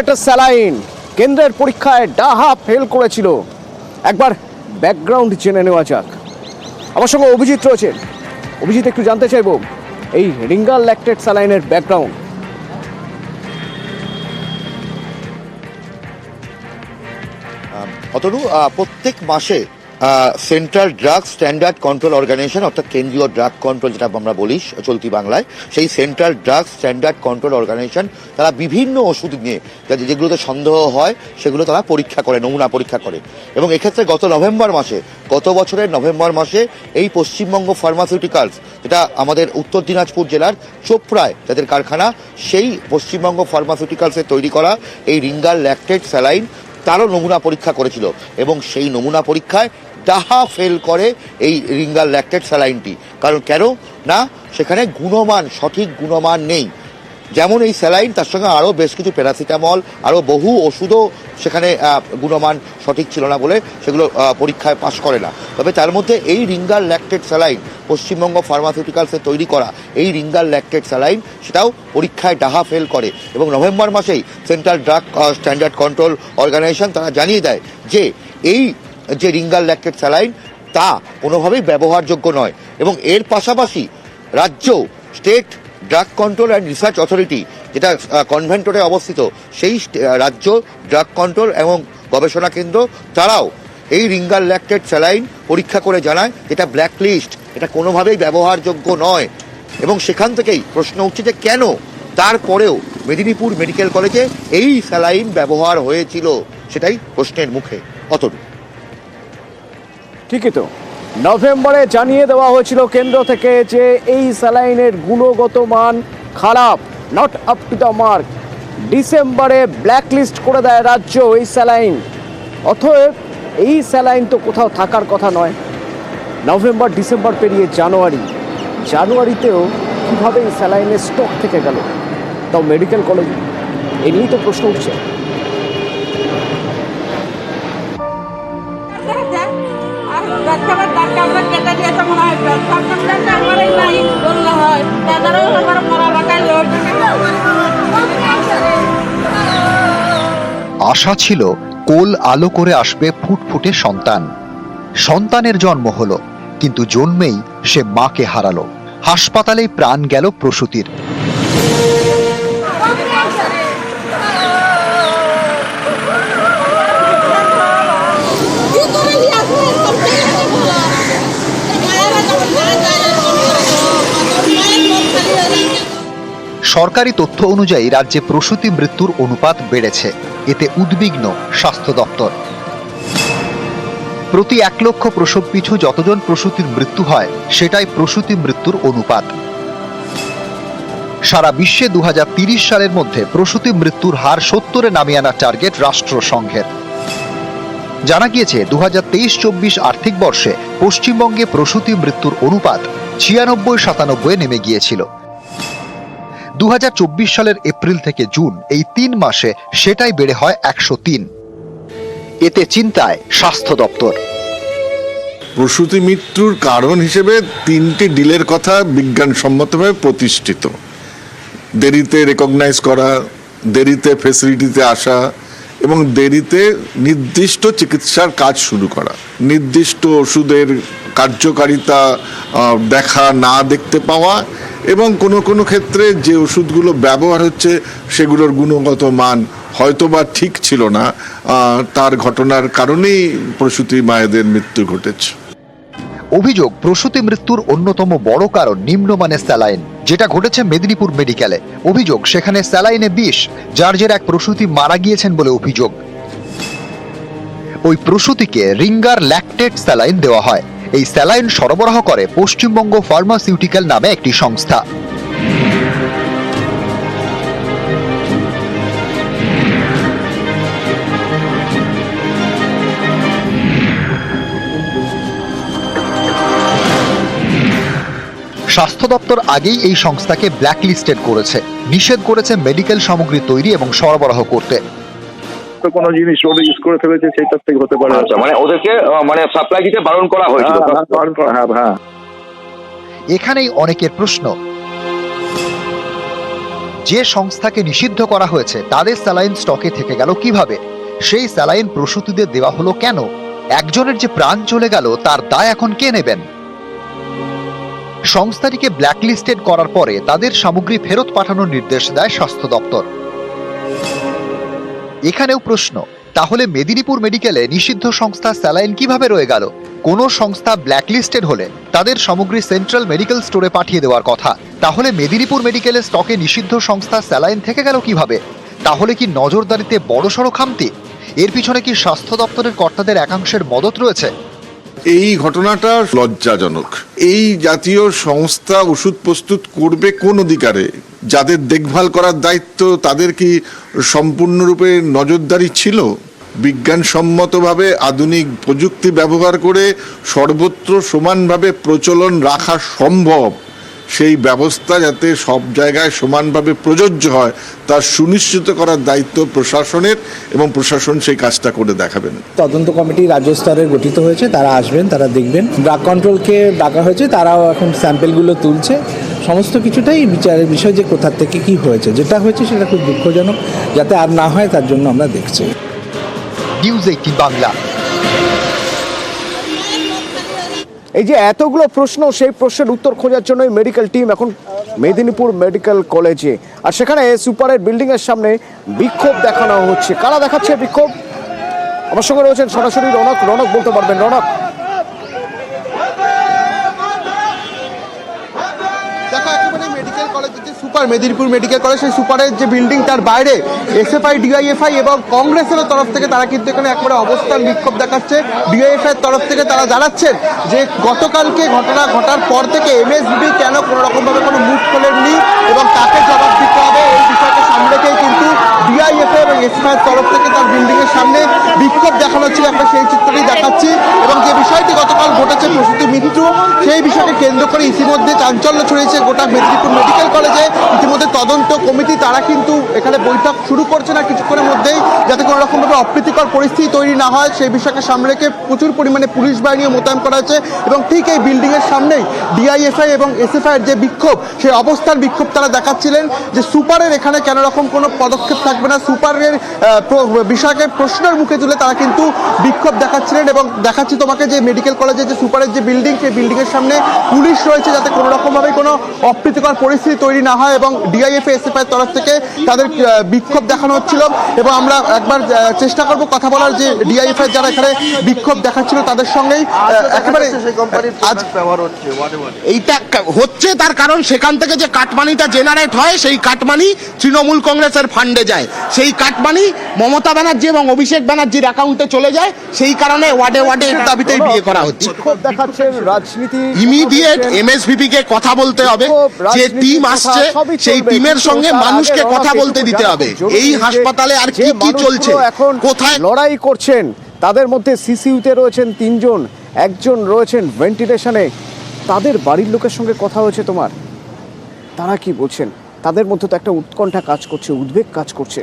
ল্যাক্টেট saline. কেন্দ্রের পরীক্ষায় ডাহা ফেল করেছিল। একবার ব্যাকগ্রাউন্ড জেনে নেওয়া যাক। আমার সঙ্গে অভিজিৎ রয়েছেন। অভিজিৎ, একটু জানতে চাইব, এই রিঙ্গাল ল্যাকটেড স্যালাইনের ব্যাকগ্রাউন্ড। অতনু প্রত্যেক মাসে central drug standard control organisation অর্থাৎ কেন্দ্রীয় ড্রাগ কন্ট্রোল যেটা আমরা বলি চলতি বাংলায়, সেই central drug standard control organisation তারা বিভিন্ন ওষুধ নিয়ে যেগুলোতে সন্দেহ হয়, সেগুলো তারা পরীক্ষা করে, নমুনা পরীক্ষা করে। এবং এক্ষেত্রে গত নভেম্বর মাসে, গত বছরের নভেম্বর মাসে এই পশ্চিমবঙ্গ ফার্মাসিউটিক্যালস যেটা আমাদের উত্তর দিনাজপুর জেলার চোপড়ায় যাদের কারখানা, সেই পশ্চিমবঙ্গ ফার্মাসিউটিক্যালসের তৈরি করা এই রিঙ্গাল ল্যাকটেড স্যালাইন তারও নমুনা পরীক্ষা করেছিল। এবং সেই নমুনা পরীক্ষায় ডাহা ফেল করে এই রিঙ্গাল ল্যাকটেড স্যালাইনটি কারণ কেন? না, সেখানে গুণমান, সঠিক গুণমান নেই। যেমন এই স্যালাইন তার সঙ্গে আরও বেশ কিছু প্যারাসিটামল আরও বহু ওষুধও সেখানে গুণমান সঠিক ছিল না বলে সেগুলো পরীক্ষায় পাশ করে না। তবে তার মধ্যে এই রিঙ্গাল ল্যাকটেড স্যালাইন পশ্চিমবঙ্গ ফার্মাসিউটিক্যালসে তৈরি করা এই রিঙ্গাল ল্যাকটেড স্যালাইন সেটাও পরীক্ষায় ডাহা ফেল করে। এবং নভেম্বর মাসেই central drug standard control organisation তারা জানিয়ে দেয় যে এই যে রিঙ্গাল ল্যাকটেড স্যালাইন, তা কোনোভাবেই ব্যবহারযোগ্য নয়। এবং এর পাশাপাশি রাজ্য, state drug control and research authority, যেটা কনভেন্টরে অবস্থিত, সেই রাজ্য, ড্রাগ কন্ট্রোল এবং গবেষণা কেন্দ্র, তারাও এই রিঙ্গাল ল্যাকটেড স্যালাইন পরীক্ষা করে জানায়, এটা ব্ল্যাক লিস্ট এটা কোনোভাবেই ব্যবহারযোগ্য নয়। এবং সেখান থেকেই প্রশ্ন উঠছে যে কেন তারপরেও মেদিনীপুর মেডিকেল কলেজে এই স্যালাইন ব্যবহার হয়েছিল, সেটাই প্রশ্নের মুখে। অতটুকু ঠিকই তো। নভেম্বরে জানিয়ে দেওয়া হয়েছিল কেন্দ্র থেকে যে এই স্যালাইনের গুণগত মান খারাপ not up to the mark ডিসেম্বরে ব্ল্যাকলিস্ট করে দেয় রাজ্য এই স্যালাইন। অতএব এই স্যালাইন তো কোথাও থাকার কথা নয়। নভেম্বর, ডিসেম্বর পেরিয়ে জানুয়ারি। জানুয়ারিতেও কীভাবে এই স্যালাইনের স্টক থেকে গেল? তাও মেডিকেল কলেজে এ নিয়েই তো প্রশ্ন উঠছে। দাঁড়টা আমরা কেটে হয়। আমারই নাই বললে হয়। তাদেরও আমার মরা আশা ছিল কোল আলো করে আসবে ফুটফুটে সন্তান। সন্তানের জন্ম হলো, কিন্তু জন্মেই সে মাকে হারালো। হাসপাতালেই প্রাণ গেল প্রসূতির। সরকারি তথ্য অনুযায়ী রাজ্যে প্রসূতি মৃত্যুর অনুপাত বেড়েছে। এতে উদ্বিগ্ন স্বাস্থ্য দপ্তর। প্রতি এক লক্ষ প্রসব পিছু যতজন প্রসূতির মৃত্যু হয়, সেটাই প্রসূতি মৃত্যুর অনুপাত। সারা বিশ্বে দু সালের মধ্যে প্রসূতি মৃত্যুর হার সত্তরে নামিয়ে আনার টার্গেট রাষ্ট্রসংঘের। জানা গিয়েছে দু হাজার তেইশ চব্বিশ আর্থিক বর্ষে পশ্চিমবঙ্গে প্রসূতি মৃত্যুর অনুপাত ছিয়ানব্বই সাতানব্বই নেমে গিয়েছিল। দু হাজার চব্বিশ সালের এপ্রিল থেকে জুন এই তিন মাসে সেটাই বেড়ে হয় একশো তিন। এতে চিন্তায় স্বাস্থ্য দপ্তর। প্রসূতি মৃত্যুর কারণ হিসেবে তিনটি ডিলের কথা বিজ্ঞানসম্মতভাবে প্রতিষ্ঠিত। দেরিতে রেকগনাইজ করা, দেরিতে ফেসিলিটিতে আসা এবং দেরিতে নির্দিষ্ট চিকিৎসার কাজ শুরু করা। নির্দিষ্ট ওষুধের কার্যকারিতা দেখা না দেখতে পাওয়া এবং কোনো কোনো ক্ষেত্রে যে ওষুধগুলো ব্যবহার হচ্ছে সেগুলোর গুণগত মান হয়তোবা ঠিক ছিল না তার ঘটনার কারণেই প্রসূতি মায়েদের মৃত্যু ঘটেছে। অভিযোগ, প্রসূতি মৃত্যুর অন্যতম বড় কারণ নিম্নমানের স্যালাইন, যেটা ঘটেছে মেদিনীপুর মেডিকেলে। অভিযোগ, সেখানে স্যালাইনে বিষ, যার জের এক প্রসূতি মারা গিয়েছেন বলে অভিযোগ। ওই প্রসূতিকে রিঙ্গার ল্যাকটেট স্যালাইন দেওয়া হয়। এই স্যালাইন সরবরাহ করে পশ্চিমবঙ্গ ফার্মাসিউটিক্যাল নামে একটি সংস্থা। স্বাস্থ্য দপ্তর আগেই এই সংস্থাকে ব্ল্যাকলিস্টেড করেছে। নিষেধ করেছে মেডিকেল সামগ্রী তৈরি এবং সরবরাহ করতে। তো কোনো জিনিস ওরা ইউজ করে ফেলেছে সেইটার থেকে হতে পারে আচ্ছা মানে ওদেরকে মানে সাপ্লাই দিতে বারণ করা হয়েছিল হ্যাঁ, হ্যাঁ, বারণ করা- হ্যাঁ হ্যাঁ। এখানেই অনেকের প্রশ্ন। যে সংস্থাকে নিষিদ্ধ করা হয়েছে তাদের স্যালাইন স্টকে থেকে গেল কীভাবে? সেই স্যালাইন প্রসূতিদের দেওয়া হলো কেন? একজনের যে প্রাণ চলে গেল তার দায় এখন কে নেবেন? সংস্থাটিকে ব্ল্যাকলিস্টেড করার পরে তাদের সামগ্রী ফেরত পাঠানোর নির্দেশ দেয় স্বাস্থ্য দপ্তর। এখানেও প্রশ্ন, তাহলে মেদিনীপুর মেডিকেলে নিষিদ্ধ সংস্থা স্যালাইন কীভাবে রয়ে গেল? কোনো সংস্থা ব্ল্যাকলিস্টেড হলে তাদের সামগ্রী সেন্ট্রাল মেডিকেল স্টোরে পাঠিয়ে দেওয়ার কথা। তাহলে মেদিনীপুর মেডিকেলের স্টকে নিষিদ্ধ সংস্থা স্যালাইন থেকে গেল কীভাবে? তাহলে কি নজরদারিতে বড়সড় খামতি? এর পিছনে কি স্বাস্থ্য দপ্তরের কর্তাদের একাংশের মদত রয়েছে? এই ঘটনাটা লজ্জাজনক। এই জাতীয় সংস্থা ওষুধ প্রস্তুত করবে কোন অধিকারে? যাদের দেখভাল করার দায়িত্ব তাদের কি সম্পূর্ণরূপে নজরদারি ছিল? বিজ্ঞানসম্মতভাবে আধুনিক প্রযুক্তি ব্যবহার করে সর্বত্র সমানভাবে প্রচলন রাখা সম্ভব? সেই ব্যবস্থা যাতে সব জায়গায় সমানভাবে প্রযোজ্য হয় তা সুনিশ্চিত করার দায়িত্ব প্রশাসনের এবং প্রশাসন সেই কাজটা করে দেখাবেন। তদন্ত কমিটি রাজ্য স্তরে গঠিত হয়েছে তারা আসবেন তারা দেখবেন। ড্রাগ কন্ট্রোলকে ডাকা হয়েছে তারাও এখন স্যাম্পেলগুলো তুলছে। সমস্ত কিছুটাই বিচারের বিষয় যে কোথা থেকে কি হয়েছে যেটা হয়েছে সেটা খুব দুঃখজনক যাতে আর না হয় তার জন্য আমরা দেখছি। News eighteen Bangla. এই যে এতগুলো প্রশ্ন, সেই প্রশ্নের উত্তর খোঁজার জন্যই মেডিকেল টিম এখন মেদিনীপুর মেডিকেল কলেজে আর সেখানে সুপারের বিল্ডিং এর সামনে বিক্ষোভ দেখানো হচ্ছে। কারা দেখাচ্ছে বিক্ষোভ? আমার সঙ্গে রয়েছেন সরাসরি রনক। রনক বলতে পারবেন। রনক দেখো একেবারে মেডিকেল কলেজ যে সুপার মেদিনীপুর মেডিকেল কলেজ সেই সুপারের যে বিল্ডিং তার বাইরে এসএফআই ডিআইএফআই এবং কংগ্রেসের তরফ থেকে তারা কিন্তু এখানে একবারে অবস্থান বিক্ষোভ দেখাচ্ছে। ডিআইএফআই তরফ থেকে তারা জানাচ্ছেন যে গতকালকে ঘটনা ঘটার পর থেকে এমএসবি কেন কোনো রকমভাবে কোনো মুখ খোলেননি এবং তাকে জবাব দিতে হবে এই বিষয়কে সামনে রেখেই কিন্তু ডিআইএফআই এবং এসএফআই এর তরফ থেকে তার বিল্ডিং এর সামনে বিক্ষোভ দেখানো হচ্ছিল আমরা সেই চিত্রটি দেখাচ্ছি এবং যে বিষয়টি গতকাল ঘটেছে প্রসূতি মৃত্যু সেই বিষয়কে কেন্দ্র করে ইতিমধ্যে চাঞ্চল্য ছড়িয়েছে গোটা মেদিনীপুর মেডিকেল কলেজে। ইতিমধ্যে তদন্ত কমিটি, তারা কিন্তু এখানে বৈঠক শুরু করছে না কিছুক্ষণের মধ্যেই, যাতে কোনো রকমভাবে অপ্রীতিকর পরিস্থিতি তৈরি না হয়। সেই বিষয়কে সামনে রেখে প্রচুর পরিমাণে পুলিশ বাহিনীও মোতায়েন করা হয়েছে এবং ঠিক এই বিল্ডিংয়ের সামনেই ডিআইএফআই এবং এসএফআই এর যে বিক্ষোভ, সেই অবস্থান বিক্ষোভ তারা দেখাচ্ছিলেন যে সুপারের এখানে কেন রকম কোনো পদক্ষেপ থাকবে না সুপারের বিষয়কে প্রশ্নের মুখে তুলে তারা কিন্তু বিক্ষোভ দেখাচ্ছিলেন এবং দেখাচ্ছি তোমাকে যে মেডিকেল কলেজের যে সুপারের যে বিল্ডিং সেই বিল্ডিংয়ের সামনে পুলিশ রয়েছে যাতে কোনো রকমভাবে কোনো অপ্রীতিকর পরিস্থিতি তৈরি না হয় এবং ডিআইএফএ এসএফআই তরফ থেকে তাদের বিক্ষোভ দেখানো হচ্ছিল এবং আমরা একবার চেষ্টা করব কথা বলার যে ডিআইএফআই যারা এখানে বিক্ষোভ দেখাচ্ছিল তাদের সঙ্গেই একেবারে এইটা হচ্ছে তার কারণ সেখান থেকে যে কাটমানিটা জেনারেট হয় সেই কাটমানি তৃণমূল কংগ্রেসের ফান্ডে যায়। সেই কাটমানি মমতা ব্যানার্জি এবং অভিষেক ব্যানার্জির অ্যাকাউন্টে চলে যায়। সেই কারণে ওয়ার্ডে ওয়ার্ডে এর দাবিতেই বিয়ে করা হচ্ছে। দেখাচ্ছেন রাজনীতি ইমিডিয়েট এমএসভিপি কে কথা বলতে হবে। যে টিম আসছে সেই টিমের সঙ্গে মানুষকে কথা বলতে দিতে হবে। এই হাসপাতালে আর কি কি চলছে? এখন কোথায়? লড়াই করছেন তাদের মধ্যে সিসিউতে রয়েছেন তিনজন একজন রয়েছেন ভেন্টিলেশনে তাদের বাড়ির লোকের সঙ্গে কথা হয়েছে তোমার। তারা কি বলছেন? তাদের মধ্যে তো একটা উৎকণ্ঠা কাজ করছে উদ্বেগ কাজ করছে।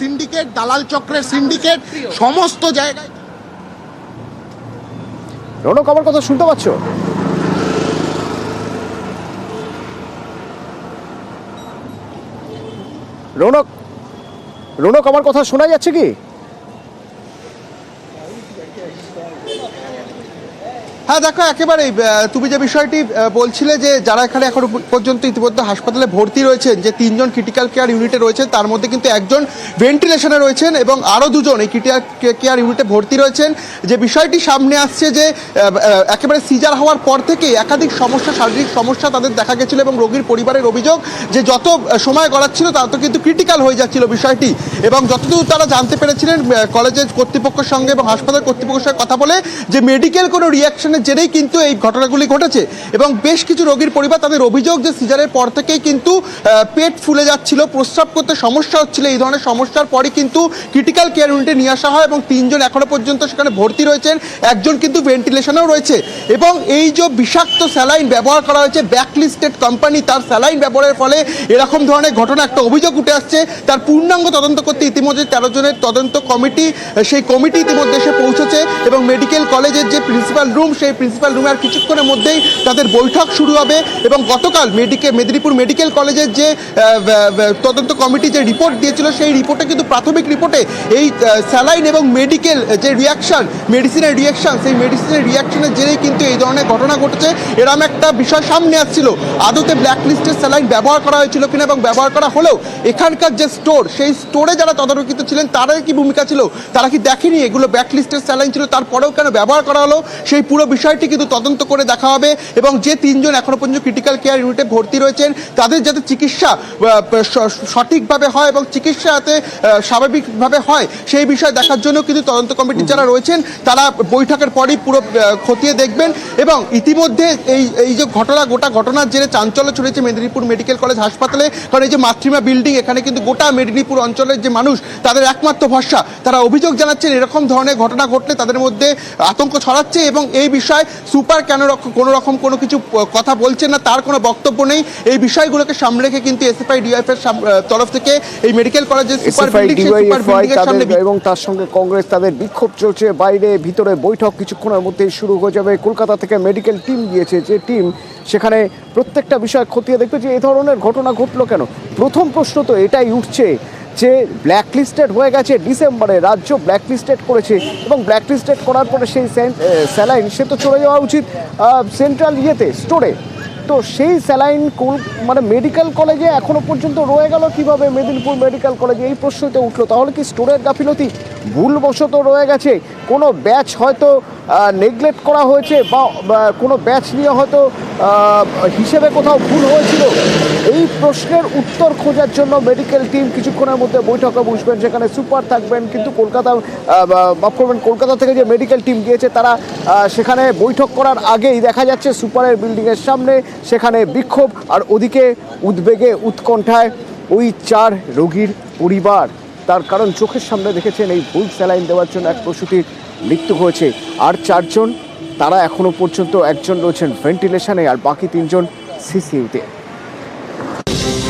সিন্ডিকেট দালাল চক্রের সিন্ডিকেট সমস্ত জায়গায়। রনক আমার কথা শুনতে পাচ্ছ? রনক রনক আমার কথা শোনা যাচ্ছে কি? হ্যাঁ দেখো, একেবারেই তুমি যে বিষয়টি বলছিলে যে যারা এখানে এখন পর্যন্ত ইতিমধ্যে হাসপাতালে ভর্তি রয়েছেন, যে তিনজন ক্রিটিক্যাল কেয়ার ইউনিটে রয়েছেন, তার মধ্যে কিন্তু একজন ভেন্টিলেশনে রয়েছেন এবং আরও দুজন এই ক্রিটিক্যাল কেয়ার ইউনিটে ভর্তি রয়েছেন। যে বিষয়টি সামনে আসছে যে একেবারে সিজার হওয়ার পর থেকে একাধিক সমস্যা, শারীরিক সমস্যা তাদের দেখা গেছিল এবং রোগীর পরিবারের অভিযোগ যে যত সময় গড়াচ্ছিল তত কিন্তু ক্রিটিক্যাল হয়ে যাচ্ছিল বিষয়টি। এবং যতদূর তারা জানতে পেরেছিলেন কলেজের কর্তৃপক্ষের সঙ্গে এবং হাসপাতাল কর্তৃপক্ষের সঙ্গে কথা বলে যে মেডিকেল কোনো রিয়াকশনের জেরেই কিন্তু এই ঘটনাগুলি ঘটেছে এবং বেশ কিছু রোগীর পরিবার তাদের অভিযোগ যে সিজারের পর থেকেই কিন্তু পেট ফুলে যাচ্ছিল, প্রস্রাব করতে সমস্যা হচ্ছিল, এই ধরনের সমস্যার পরই কিন্তু ক্রিটিক্যাল কেয়ার ইউনিটে নিয়ে আসা হয় এবং তিনজন এখনও পর্যন্ত সেখানে ভর্তি রয়েছেন, একজন কিন্তু ভেন্টিলেশনেও রয়েছে এবং এই যে বিষাক্ত স্যালাইন ব্যবহার করা হয়েছে ব্যাকলিস্টেড কোম্পানি তার স্যালাইন ব্যবহারের ফলে এরকম ধরনের ঘটনা একটা অভিযোগ উঠে আসছে। তার পূর্ণাঙ্গ তদন্ত করতে ইতিমধ্যে তেরো জনের তদন্ত কমিটি, সেই কমিটি ইতিমধ্যে এসে পৌঁছেছে এবং মেডিকেল কলেজের যে প্রিন্সিপাল রুম সেই সেই প্রিন্সিপাল রুমে আর কিছুক্ষণের মধ্যেই তাদের বৈঠক শুরু হবে এবং গতকাল মেডিকেল মেদিনীপুর মেডিকেল কলেজের যে তদন্ত কমিটি যে রিপোর্ট দিয়েছিল, সেই রিপোর্টে কিন্তু প্রাথমিক রিপোর্টে এই স্যালাইন এবং মেডিকেল যে রিয়াকশন মেডিসিনের রিয়াকশন সেই মেডিসিনের রিয়াকশনের জেরেই কিন্তু এই ধরনের ঘটনা ঘটেছে। এরম একটা বিষয় সামনে আসছিল। আদতে ব্ল্যাক লিস্টের স্যালাইন ব্যবহার করা হয়েছিল কিনা এবং ব্যবহার করা হলেও এখানকার যে স্টোর সেই স্টোরে যারা তদারকিত ছিলেন তাদের কি ভূমিকা ছিল? তারা কি দেখেনি এগুলো ব্ল্যাক লিস্টের স্যালাইন ছিল? তারপরেও কেন ব্যবহার করা হলো? সেই পুরো বিষয়টি কিন্তু তদন্ত করে দেখা হবে এবং যে তিনজন এখনও পর্যন্ত ক্রিটিক্যাল কেয়ার ইউনিটে ভর্তি রয়েছেন তাদের যাতে চিকিৎসা সঠিকভাবে হয় এবং চিকিৎসা যাতে স্বাভাবিকভাবে হয় সেই বিষয় দেখার জন্য কিন্তু তদন্ত কমিটি যারা রয়েছেন তারা বৈঠকের পরই পুরো খতিয়ে দেখবেন এবং ইতিমধ্যে এই এই যে ঘটনা গোটা ঘটনার জেরে চাঞ্চল্য ছড়িয়েছে মেদিনীপুর মেডিকেল কলেজ হাসপাতালে কারণ এই যে মাতৃমা বিল্ডিং এখানে কিন্তু গোটা মেদিনীপুর অঞ্চলের যে মানুষ তাদের একমাত্র ভরসা। তারা অভিযোগ জানাচ্ছেন এরকম ধরনের ঘটনা ঘটলে তাদের মধ্যে আতঙ্ক ছড়াচ্ছে এবং এই বিষয়ে সুপার কেন কোনো রকম কোনো কিছু কথা বলছেন না তার কোনো বক্তব্য নেই। এই বিষয়গুলোকে সামনে রেখে কিন্তু এসএফআই ডিএফ এর তরফ থেকে এই মেডিকেল কলেজের সুপার বিল্ডিং এবং তার সঙ্গে কংগ্রেস তাদের বিক্ষোভ চলছে। বাইরে ভিতরে বৈঠক কিছুক্ষণের মধ্যেই শুরু হয়ে যাবে। কলকাতা থেকে মেডিকেল টিম গিয়েছে। যে টিম সেখানে প্রত্যেকটা বিষয় খতিয়ে দেখবে যে এই ধরনের ঘটনা ঘটলো কেন? প্রথম প্রশ্ন তো এটাই উঠছে। যে ব্ল্যাকলিস্টেড হয়ে গেছে ডিসেম্বরে, রাজ্য ব্ল্যাকলিস্টেড করেছে এবং ব্ল্যাকলিস্টেড করার পরে সেই স্যালাইন, সে তো চলে যাওয়া উচিত। সেন্ট্রাল ইয়েতে স্টোরে তো সেই স্যালাইন কোন মানে মেডিকেল কলেজে এখনও পর্যন্ত রয়ে গেল কীভাবে? মেদিনীপুর মেডিকেল কলেজে এই প্রশ্নতে উঠল। তাহলে কি স্টোরের গাফিলতি ভুলবশত রয়ে গেছে? কোনো ব্যাচ হয়তো নেগলেক্ট করা হয়েছে বা কোনো ব্যাচ নিয়ে হয়তো হিসেবে কোথাও ভুল হয়েছিল? এই প্রশ্নের উত্তর খোঁজার জন্য মেডিকেল টিম কিছুক্ষণের মধ্যে বৈঠকে বসবেন সেখানে সুপার থাকবেন, কিন্তু কলকাতা মাফ করবেন, কলকাতা থেকে যে মেডিকেল টিম গিয়েছে, তারা সেখানে বৈঠক করার আগেই দেখা যাচ্ছে সুপারের বিল্ডিংয়ের সামনে সেখানে বিক্ষোভ, আর ওদিকে উদ্বেগে উৎকণ্ঠায় ওই চার রোগীর পরিবার। তার কারণ চোখের সামনে দেখেছেন এই ভুল স্যালাইন দেওয়ার জন্য এক প্রসূতির মৃত্যু হয়েছে। আর চারজন, তারা এখনও পর্যন্ত একজন রয়েছেন ভেন্টিলেশনে আর বাকি তিনজন সিসিউতে